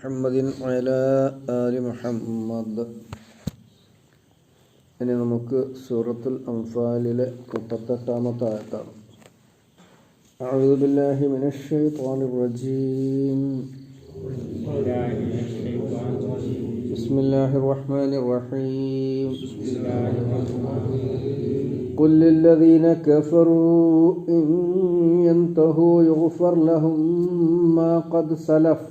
മുഹമ്മദിൻ വഅലാ ആലി മുഹമ്മദ് ഇനി നമുക്ക് സൂറത്തുൽ അംഫാലിലെ മുപ്പത്തെട്ടാമത്തെ ആയത്താണ് أعوذ بالله من الشيطان الرجيم بسم الله الرحمن الرحيم قل للذين كفروا إن ينتهوا يغفر لهم ما قد سلف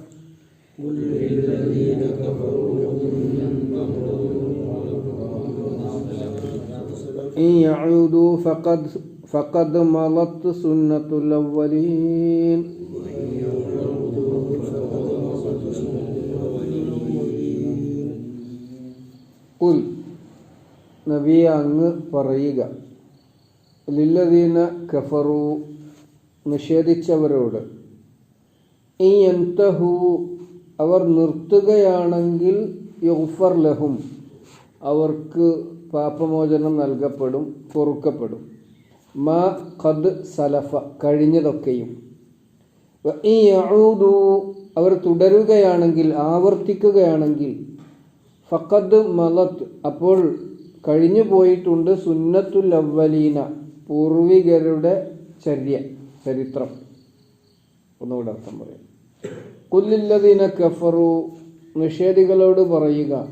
إن يعودوا فقد فقد مضت سنة الأولين قل നബിയെ അങ്ങ് പറയുക ലില്ലദീന കഫറു നിഷേധിച്ചവരോട് ഈ എന്തഹു അവർ നിർത്തുകയാണെങ്കിൽ യുഫർ ലഹും അവർക്ക് പാപമോചനം നൽകപ്പെടും പൊറുക്കപ്പെടും. മാ ഖദ് സലഫ കഴിഞ്ഞതൊക്കെയും. ഈ യഊദു അവർ തുടരുകയാണെങ്കിൽ ആവർത്തിക്കുകയാണെങ്കിൽ ഫഖദ് മലത്ത് അപ്പോൾ കഴിഞ്ഞു പോയിട്ടുണ്ട് സുന്നത്തുൽ അവലീന പൂർവികരുടെ ചര്യ ചരിത്രം. ഒന്നുകൂടെ അർത്ഥം പറയാം. കുല്ലില്ലദീന കഫറു നിഷേധികളോട് പറയുക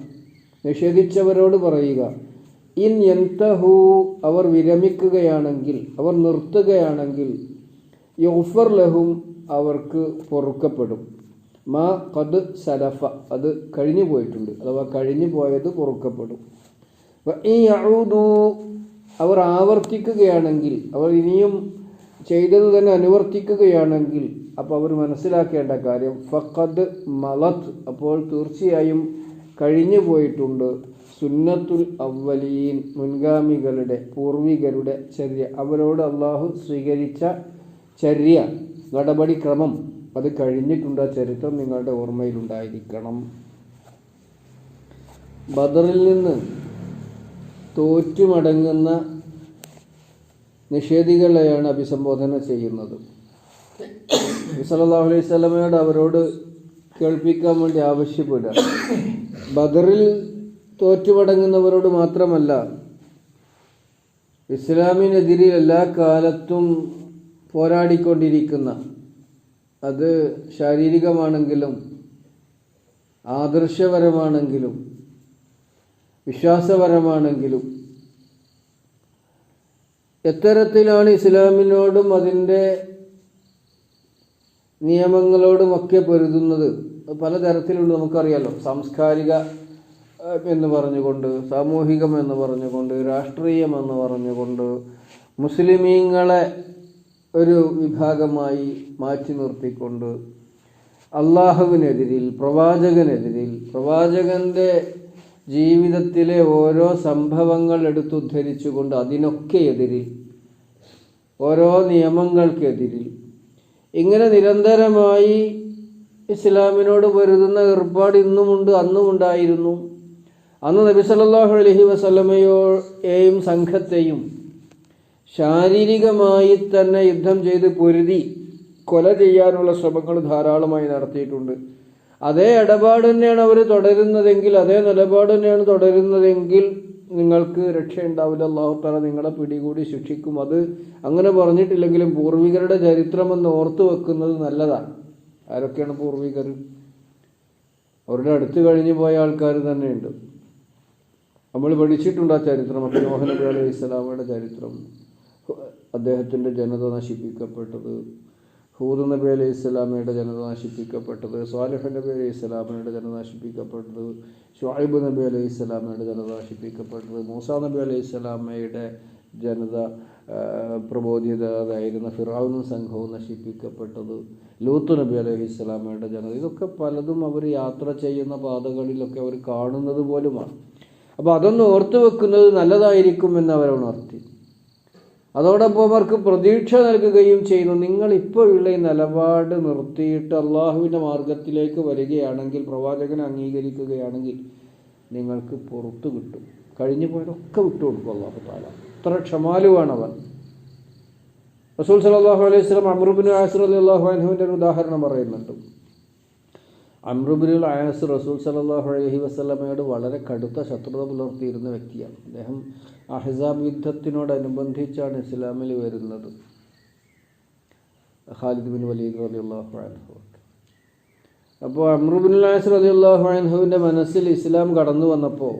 നിഷേധിച്ചവരോട് പറയുക. ഇൻ എന്തഹു അവർ വിരമിക്കുകയാണെങ്കിൽ അവർ നിർത്തുകയാണെങ്കിൽ യുഫർ ലഹും അവർക്ക് പൊറുക്കപ്പെടും. മാ കത് സലഫ അത് കഴിഞ്ഞു പോയിട്ടുണ്ട്. അഥവാ കഴിഞ്ഞു പോയത് പൊറുക്കപ്പെടും. ഈ അഴുതു അവർ ആവർത്തിക്കുകയാണെങ്കിൽ അവർ ഇനിയും ചെയ്തത് തന്നെ അനുവർത്തിക്കുകയാണെങ്കിൽ അപ്പോൾ അവർ മനസ്സിലാക്കേണ്ട കാര്യം ഫഖദ് മലത്ത് അപ്പോൾ തീർച്ചയായും കഴിഞ്ഞു പോയിട്ടുണ്ട് സുന്നത്തുൽ അവലീൻ മുൻഗാമികളുടെ പൂർവികരുടെ ചര്യ. അവരോട് അള്ളാഹു സ്വീകരിച്ച ചര്യ നടപടിക്രമം അത് കഴിഞ്ഞിട്ടുണ്ട്. ആ ചരിത്രം നിങ്ങളുടെ ഓർമ്മയിലുണ്ടായിരിക്കണം. ബദറിൽ നിന്ന് തോറ്റുമടങ്ങുന്ന നിഷേധികളെയാണ് അഭിസംബോധന ചെയ്യുന്നത്. സല്ലല്ലാഹു അലൈഹി സ്വലമയോട് അവരോട് കേൾപ്പിക്കാൻ വേണ്ടി ആവശ്യപ്പെടുക. ബദറിൽ തോറ്റുപടങ്ങുന്നവരോട് മാത്രമല്ല ഇസ്ലാമിനെതിരെ എല്ലാ കാലത്തും പോരാടിക്കൊണ്ടിരിക്കുന്ന അത് ശാരീരികമാണെങ്കിലും ആദർശപരമാണെങ്കിലും വിശ്വാസപരമാണെങ്കിലും എത്തരത്തിലാണ് ഇസ്ലാമിനോടും അതിന്റെ നിയമങ്ങളോടുമൊക്കെ പൊരുതുന്നത് പലതരത്തിലുള്ള നമുക്കറിയാലോ. സാംസ്കാരിക എന്ന് പറഞ്ഞുകൊണ്ട് സാമൂഹികം എന്ന് പറഞ്ഞുകൊണ്ട് രാഷ്ട്രീയം എന്ന് പറഞ്ഞുകൊണ്ട് മുസ്ലിമീങ്ങളെ ഒരു വിഭാഗമായി മാറ്റി നിർത്തിക്കൊണ്ട് അള്ളാഹുവിനെതിരിൽ പ്രവാചകനെതിരിൽ പ്രവാചകന്റെ ജീവിതത്തിലെ ഓരോ സംഭവങ്ങൾ എടുത്തുദ്ധരിച്ചുകൊണ്ട് അതിനൊക്കെ എതിരിൽ ഓരോ നിയമങ്ങൾക്കെതിരിൽ ഇങ്ങനെ നിരന്തരമായി ഇസ്ലാമിനോട് പൊരുതുന്ന ഏർപ്പാട് ഇന്നുമുണ്ട് അന്നുമുണ്ടായിരുന്നു. അന്ന് നബി സല്ലല്ലാഹു അലൈഹി വസല്ലമയോയെയും സംഘത്തെയും ശാരീരികമായി തന്നെ യുദ്ധം ചെയ്ത് പൊരുതി കൊല ചെയ്യാനുള്ള ശ്രമങ്ങൾ ധാരാളമായി നടത്തിയിട്ടുണ്ട്. അതേ ഇടപാട് തന്നെയാണ് അവർ തുടരുന്നതെങ്കിൽ അതേ നിലപാട് തന്നെയാണ് തുടരുന്നതെങ്കിൽ നിങ്ങൾക്ക് രക്ഷയുണ്ടാവില്ല. അള്ളാഹു തല നിങ്ങളെ പിടികൂടി ശിക്ഷിക്കും. അത് അങ്ങനെ പറഞ്ഞിട്ടില്ലെങ്കിലും പൂർവികരുടെ ചരിത്രമെന്ന് ഓർത്തു വെക്കുന്നത് നല്ലതാണ്. ആരൊക്കെയാണ് പൂർവികർ അവരുടെ അടുത്ത് കഴിഞ്ഞു പോയ ആൾക്കാർ തന്നെയുണ്ട്. നമ്മൾ പഠിച്ചിട്ടുണ്ട് ആ ചരിത്രം. അപ്പം മോഹൻ നബി അലൈഹി ഇസ്ലാമയുടെ ചരിത്രം. അദ്ദേഹത്തിന്റെ ജനത നശിപ്പിക്കപ്പെട്ടത്. ഹൂദ് നബി അലൈഹി ഇസ്ലാമയുടെ ജനത നശിപ്പിക്കപ്പെട്ടത് സ്വാലിഹ് നബി അലൈഹി ഇസ്ലാമയുടെ ജനത നശിപ്പിക്കപ്പെട്ടത് ഷുഹൈബ് നബി അലൈഹി ഇസ്ലാമയുടെ ജനത നശിപ്പിക്കപ്പെട്ടത് മൂസ നബി അലൈഹി ഇസ്ലാമയുടെ ജനത പ്രബോധിതരായിരുന്ന ഫിറാവുനും സംഘവും നശിപ്പിക്കപ്പെട്ടത് ലൂത്ത് നബി അലൈഹി ഇസ്ലാമയുടെ ജനത. ഇതൊക്കെ പലതും അവർ യാത്ര ചെയ്യുന്ന പാതകളിലൊക്കെ അവർ കാണുന്നത് പോലുമാണ്. അപ്പോൾ അതൊന്ന് ഓർത്തു വെക്കുന്നത് നല്ലതായിരിക്കുമെന്ന് അവർ ഉണർത്തി. അതോടൊപ്പം അവർക്ക് പ്രതീക്ഷ നൽകുകയും ചെയ്യുന്നു നിങ്ങൾ ഇപ്പോഴുള്ള ഈ നിലപാട് നിർത്തിയിട്ട് അള്ളാഹുവിന്റെ മാർഗത്തിലേക്ക് വരികയാണെങ്കിൽ പ്രവാചകനെ അംഗീകരിക്കുകയാണെങ്കിൽ നിങ്ങൾക്ക് പുറത്തു കിട്ടും. കഴിഞ്ഞു പോയതൊക്കെ വിട്ടുകൊടുക്കും അള്ളാഹു താല അത്ര ക്ഷമാലുവാണ് അവൻ റസൂൽ സലാഹു അലൈഹി സ്വലം അമറുബിൻ ആസിർ അലി അള്ളാഹു അനുഹുവിന്റെ ഒരു ഉദാഹരണം പറയുന്നുണ്ട്. അമ്രുബിനുൽ ആയസ് റസൂൽ സലാഹു അലഹി വസ്ലമയോട് വളരെ കടുത്ത ശത്രുത പുലർത്തിയിരുന്ന വ്യക്തിയാണ്. അദ്ദേഹം അഹിസാബ് യുദ്ധത്തിനോടനുബന്ധിച്ചാണ് ഇസ്ലാമിൽ വരുന്നത്. ഖാലിദ് ബിൻ വലീദ് അലി അള്ളാഹു അൻഹു. അപ്പോൾ അമ്രുബിൻ ആയസ് അലി അള്ളാഹു അൻഹുവിന്റെ മനസ്സിൽ ഇസ്ലാം കടന്നു വന്നപ്പോൾ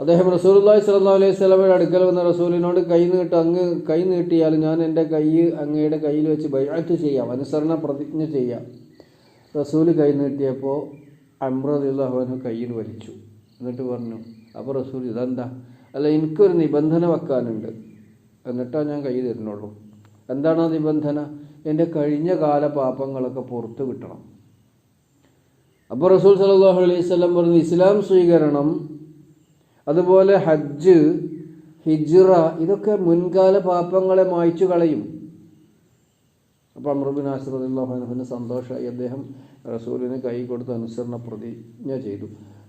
അദ്ദേഹം റസൂലുള്ളാഹി സ്വല്ലല്ലാഹു അലൈഹി സ്വലമയുടെ അടുക്കൽ വന്ന റസൂലിനോട് കൈ നീട്ട് അങ്ങ് കൈ നീട്ടിയാൽ ഞാൻ എന്റെ കൈ അങ്ങയുടെ കയ്യിൽ വെച്ച് ബൈഅത്ത് ചെയ്യാം അനുസരണ പ്രതിജ്ഞ ചെയ്യാം. റസൂൽ കൈ നീട്ടിയപ്പോൾ അമ്രദിള്ളാഹുവിന് കയ്യിൽ വലിച്ചു. എന്നിട്ട് പറഞ്ഞു അപ്പോൾ റസൂൽ ഇതെന്താ? അല്ല എനിക്കൊരു നിബന്ധന വെക്കാനുണ്ട്. എന്നിട്ടാണ് ഞാൻ കൈ തരുന്നുള്ളൂ. എന്താണ് ആ നിബന്ധന? എന്റെ കഴിഞ്ഞ കാല പാപങ്ങളൊക്കെ പുറത്ത് കിട്ടണം. അപ്പോൾ റസൂൽ സല്ലല്ലാഹു അലൈഹി പറഞ്ഞു ഇസ്ലാം സ്വീകരണം അതുപോലെ ഹജ്ജ് ഹിജ്റ ഇതൊക്കെ മുൻകാല പാപങ്ങളെ മായ്ച്ചു കളയും. അപ്പോൾ അമ്രബിൻ ആശ്രദിള്ളാഹുവിന് സന്തോഷമായി അദ്ദേഹം റസൂലിന് കൈ കൊടുത്ത് അനുസരണ പ്രതിജ്ഞ ചെയ്തു.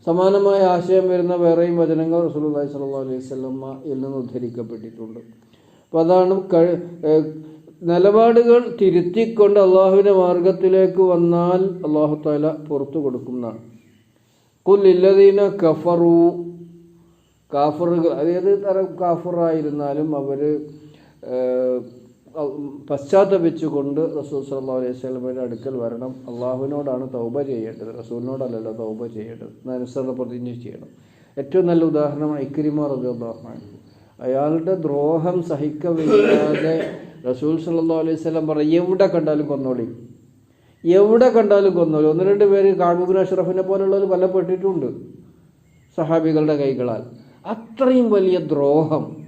സമാനമായ ആശയം വരുന്ന വേറെയും വചനങ്ങൾ റസൂൽ റസൂലുള്ളാഹി സ്വല്ലാ അലൈഹി വസല്ലമയിൽ നിന്ന് ഉദ്ധരിക്കപ്പെട്ടിട്ടുണ്ട്. അപ്പോൾ അതാണ് നിലപാടുകൾ തിരുത്തിക്കൊണ്ട് അള്ളാഹുവിന്റെ മാർഗത്തിലേക്ക് വന്നാൽ അള്ളാഹു താല പുറത്തു കൊടുക്കുന്നതാണ് കുല്ലില്ലദീന കഫറു. കാഫറുകൾ അതായത് തരം കാഫറായിരുന്നാലും അവർ പശ്ചാത്തപിച്ചുകൊണ്ട് റസൂൽ സല്ലാ അലൈഹി സ്വലമയുടെ അടുക്കൽ വരണം. അള്ളാഹുവിനോടാണ് തൗബ ചെയ്യേണ്ടത്. റസൂലിനോടല്ലല്ലോ തൗബ ചെയ്യേണ്ടത്. അനുസരണ പ്രതിജ്ഞ ചെയ്യണം. ഏറ്റവും നല്ല ഉദാഹരണമാണ് ഇക്രിമ റബി അള്ളാഹ്മാൻ അയാളുടെ ദ്രോഹം സഹിക്കവില്ലാതെ റസൂൽ സല്ലാ അലൈഹി സ്വലം പറ എവിടെ കണ്ടാലും കൊന്നോളി. എവിടെ കണ്ടാലും കൊന്നോളി. ഒന്ന് രണ്ട് പേര് കാബുബിൻ അഷ്റഫിനെ പോലുള്ളവർ കൊല്ലപ്പെട്ടിട്ടുണ്ട് സഹാബികളുടെ കൈകളാൽ. അത്രയും വലിയ ദ്രോഹം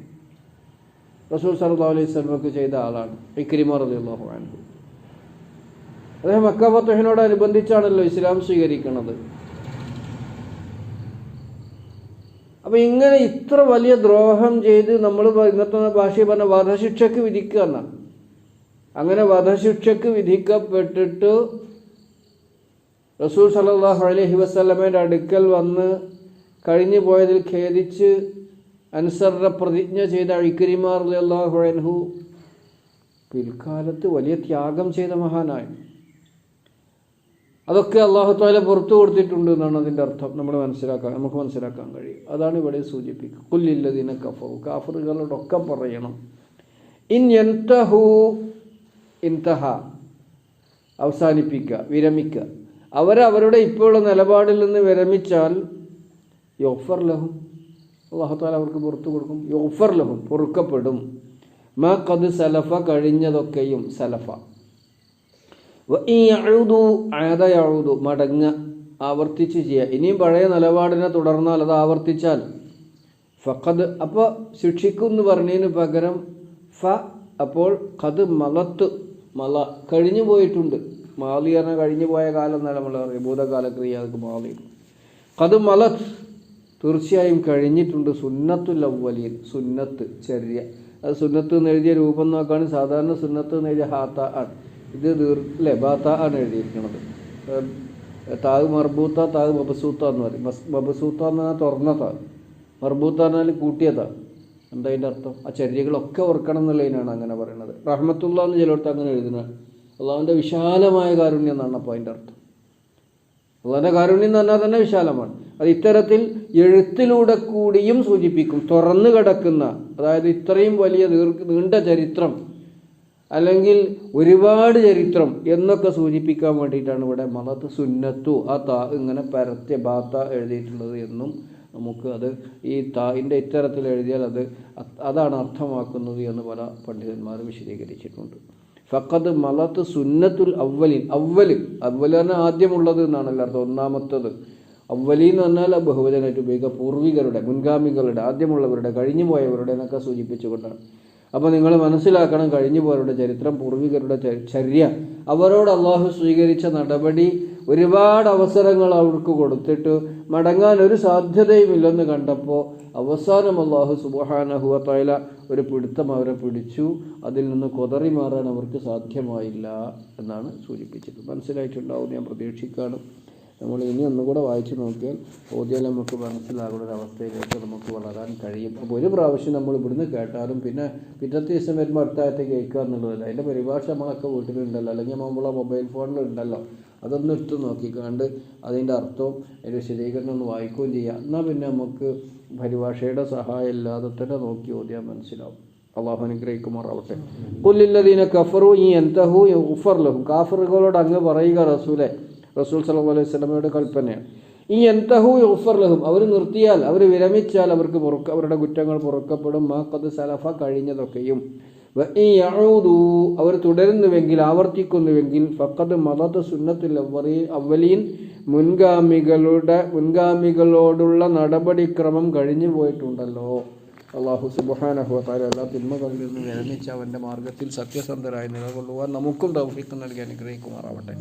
റസൂൽ സല്ലാ അലൈഹി സ്വലമക്ക് ചെയ്ത ആളാണ്. ഇക്രിമ റളിയല്ലാഹു അൻഹു. അദ്ദേഹം മക്ക ഫത്തഹിനോടനുബന്ധിച്ചാണല്ലോ ഇസ്ലാം സ്വീകരിക്കുന്നത് അപ്പം ഇങ്ങനെ ഇത്ര വലിയ ദ്രോഹം ചെയ്ത് നമ്മൾ ഇന്നത്തെ ഭാഷയിൽ പറഞ്ഞ വധശിക്ഷയ്ക്ക് വിധിക്കുക എന്നാണ് അങ്ങനെ വധശിക്ഷയ്ക്ക് വിധിക്കപ്പെട്ടിട്ട് റസൂൽ സല്ലല്ലാഹു അലൈഹി വസല്ലമയുടെ അടുക്കൽ വന്ന് കഴിഞ്ഞു പോയതിൽ ഖേദിച്ച് അനുസരണ പ്രതിജ്ഞ ചെയ്ത ഇക്രിമാർ അള്ളാഹുഹു പിൽക്കാലത്ത് വലിയ ത്യാഗം ചെയ്ത മഹാനായി. അതൊക്കെ അള്ളാഹുത്താല പുറത്തു കൊടുത്തിട്ടുണ്ട് എന്നാണ് അതിന്റെ അർത്ഥം. നമ്മൾ മനസ്സിലാക്കാൻ നമുക്ക് മനസ്സിലാക്കാൻ കഴിയും. അതാണ് ഇവിടെ സൂചിപ്പിക്കുക. കുല്ലില്ലതിനെ കഫറു. കാഫറുകളോടൊക്കെ പറയണം. ഇൻ എന്തഹു ഇൻതഹ അവസാനിപ്പിക്കുക വിരമിക്കുക. അവരവരുടെ ഇപ്പോഴുള്ള നിലപാടിൽ നിന്ന് വിരമിച്ചാൽ യോഫർ ലഹും. അള്ളാഹുത്താല അവർക്ക് പുറത്തു കൊടുക്കും. യോഫർ ലഭും പൊറുക്കപ്പെടും. മാ സലഫ കഴിഞ്ഞതൊക്കെയും സലഫ. ആദയഴുതു മടങ്ങ ആവർത്തിച്ച് ചെയ്യുക. ഇനിയും പഴയ നിലപാടിനെ തുടർന്നാൽ അത് ആവർത്തിച്ചാൽ. ഫഖദ് അപ്പോൾ ശിക്ഷിക്കും എന്ന് പറഞ്ഞതിന് പകരം ഫ അപ്പോൾ കത് മലത്ത് മല കഴിഞ്ഞു പോയിട്ടുണ്ട്. മാലി പറഞ്ഞാൽ കഴിഞ്ഞു പോയ കാലം എന്നാണ് നമ്മൾ പറയും ഭൂതകാല ക്രിയ അതൊക്കെ മാലി. കത് മലത്ത് തീർച്ചയായും കഴിഞ്ഞിട്ടുണ്ട് സുന്നത്തുൽ അവ്വലിയൻ സുന്നത്ത് ചെറിയ. അത് സുന്നത്ത് എന്ന് എഴുതിയ രൂപം നോക്കാണ്. സാധാരണ സുന്നത്ത് എന്ന് എഴുതിയ ഹാത്ത ആണ്. ഇത് ദീർ ബാത്ത ആണ് എഴുതിയിരിക്കുന്നത്. താഗ് മർബൂത്ത താഗ് മബസൂത്ത എന്ന് പറയും. മബസൂത്ത എന്ന് പറഞ്ഞാൽ തുറന്ന താഗ് മർബൂത്ത എന്നാൽ കൂട്ടിയ താഗ് എന്താ അതിന്റെ അർത്ഥം? ആ ചര്യകളൊക്കെ ഓർക്കണം എന്നുള്ളതിനാണ് അങ്ങനെ പറയുന്നത്. റഹ്മത്തുള്ള എന്ന് ചിലയിടത്ത് അങ്ങനെ എഴുതുന്നത് അള്ളാഹുവിന്റെ വിശാലമായ കാരുണ്യം എന്നാണ് അപ്പോൾ അതിന്റെ അർത്ഥം. അള്ളാഹിന്റെ കാരുണ്യം എന്ന് പറഞ്ഞാൽ തന്നെ വിശാലമാണ്. അത് ഇത്തരത്തിൽ എഴുത്തിലൂടെ കൂടിയും സൂചിപ്പിക്കും. തുറന്നു കിടക്കുന്ന അതായത് ഇത്രയും വലിയ നീണ്ട ചരിത്രം അല്ലെങ്കിൽ ഒരുപാട് ചരിത്രം എന്നൊക്കെ സൂചിപ്പിക്കാൻ വേണ്ടിയിട്ടാണ് ഇവിടെ മതത്ത് സുന്നത്തു ആ താ ഇങ്ങനെ പരത്യ ബാത്ത എഴുതിയിട്ടുള്ളത് എന്നും നമുക്ക് അത് ഈ തായിന്റെ ഇത്തരത്തിൽ എഴുതിയാൽ അത് അതാണ് അർത്ഥമാക്കുന്നത് എന്ന് പല പണ്ഡിതന്മാർ വിശദീകരിച്ചിട്ടുണ്ട്. ഫക്കത് മലത്ത് സുന്നത്തുൽ അവലിൻ അവൽ അവൽ പറഞ്ഞാൽ ആദ്യമുള്ളത് എന്നാണല്ലോ അർത്ഥം ഒന്നാമത്തത്. അവലി എന്ന് പറഞ്ഞാൽ ബഹുവചനായിട്ട് ഉപയോഗിക്കുക. പൂർവികരുടെ മുൻഗാമികളുടെ ആദ്യമുള്ളവരുടെ കഴിഞ്ഞു പോയവരുടെ എന്നൊക്കെ സൂചിപ്പിച്ചുകൊണ്ടാണ്. അപ്പോൾ നിങ്ങൾ മനസ്സിലാക്കണം കഴിഞ്ഞു പോയവരുടെ ചരിത്രം പൂർവികരുടെ ചര്യ. അവരോട് അള്ളാഹു സ്വീകരിച്ച നടപടി ഒരുപാട് അവസരങ്ങൾ അവർക്ക് കൊടുത്തിട്ട് മടങ്ങാൻ ഒരു സാധ്യതയുമില്ലെന്ന് കണ്ടപ്പോൾ അവസാനം അള്ളാഹു സുബഹാനഹുവത്തല ഒരു പിടുത്തം അവരെ പിടിച്ചു. അതിൽ നിന്ന് കൊതറി മാറാൻ അവർക്ക് സാധ്യമായില്ല എന്നാണ് സൂചിപ്പിച്ചത്. മനസ്സിലായിട്ടുണ്ടാവും ഞാൻ പ്രതീക്ഷിക്കാണ്. നമ്മൾ ഇനി ഒന്നുകൂടെ വായിച്ചു നോക്കിയാൽ ഓദ്യം നമുക്ക് മനസ്സിലാകുന്ന ഒരു അവസ്ഥയിലേക്ക് നമുക്ക് വളരാൻ കഴിയും. അപ്പോൾ ഒരു പ്രാവശ്യം നമ്മൾ ഇവിടുന്ന് കേട്ടാലും പിന്നെ പിറ്റത്തെ ദിവസം വരുമ്പോൾ അടുത്തായത്തെ കേൾക്കുക എന്നുള്ളതല്ല. അതിന്റെ പരിഭാഷ നമ്മളൊക്കെ വീട്ടിലുണ്ടല്ലോ. അല്ലെങ്കിൽ നമ്മളെ മൊബൈൽ ഫോണിലുണ്ടല്ലോ. അതൊന്ന് എടുത്ത് നോക്കിക്കാണ്ട് അതിന്റെ അർത്ഥവും അതിന്റെ വിശദീകരണം ഒന്ന് വായിക്കുകയും ചെയ്യാം എന്നാൽ പിന്നെ നമുക്ക് പരിഭാഷയുടെ സഹായം ഇല്ലാതെ തന്നെ നോക്കി ഓദ്യാൻ മനസ്സിലാവും. അള്ളാഹു അനുഗ്രഹിക്കുമാറാവട്ടെ. പുല്ലില്ലതീന കഫറു ഈ എന്തഹു ഉഫർ ലഹും. കാഫറുകളോട് അങ്ങ് പറയുക റസൂലെ റസൂൽ സല്ലല്ലാഹു അലൈഹി സ്വലമയുടെ കൽപ്പനയാണ് ഈ എന്തഹു ഉഫർ ലഹും? അവർ നിർത്തിയാൽ അവർ വിരമിച്ചാൽ അവർക്ക് പുറക്ക അവരുടെ കുറ്റങ്ങൾ പുറക്കപ്പെടും. മാ കത് സലഫ കഴിഞ്ഞതൊക്കെയും. അവർ തുടരുന്നുവെങ്കിൽ ആവർത്തിക്കുന്നുവെങ്കിൽ ഫക്കത് മതത്ത് സുന്നത്തിൽ അവലീൻ മുൻഗാമികളുടെ മുൻഗാമികളോടുള്ള നടപടിക്രമം കഴിഞ്ഞു പോയിട്ടുണ്ടല്ലോ. അള്ളാഹു സുബ്ഹാനഹു വതആല എല്ലാ തിന്മകളിൽ നിന്ന് വിരമിച്ച് അവന്റെ മാർഗത്തിൽ സത്യസന്ധരായി നിലകൊള്ളുവാൻ നമുക്കും തൗഫീഖ് നൽകി അനുഗ്രഹിക്കുമാറാവട്ടെ.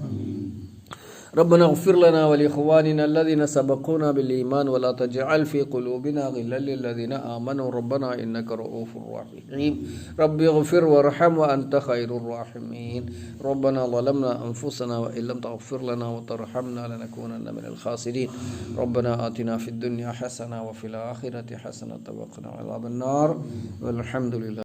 ربنا اغفر لنا ولإخواننا الذين سبقونا بالإيمان ولا تجعل في قلوبنا غلا للذين آمنوا. ربنا إنك رؤوف رحيم. رب اغفر وارحم وأنت خير الراحمين. ربنا ظلمنا أنفسنا وإن لم تغفر لنا وترحمنا لنكونن من الخاسرين. ربنا آتنا في الدنيا حسنة وفي الآخرة حسنة وقنا عذاب النار. والحمد لله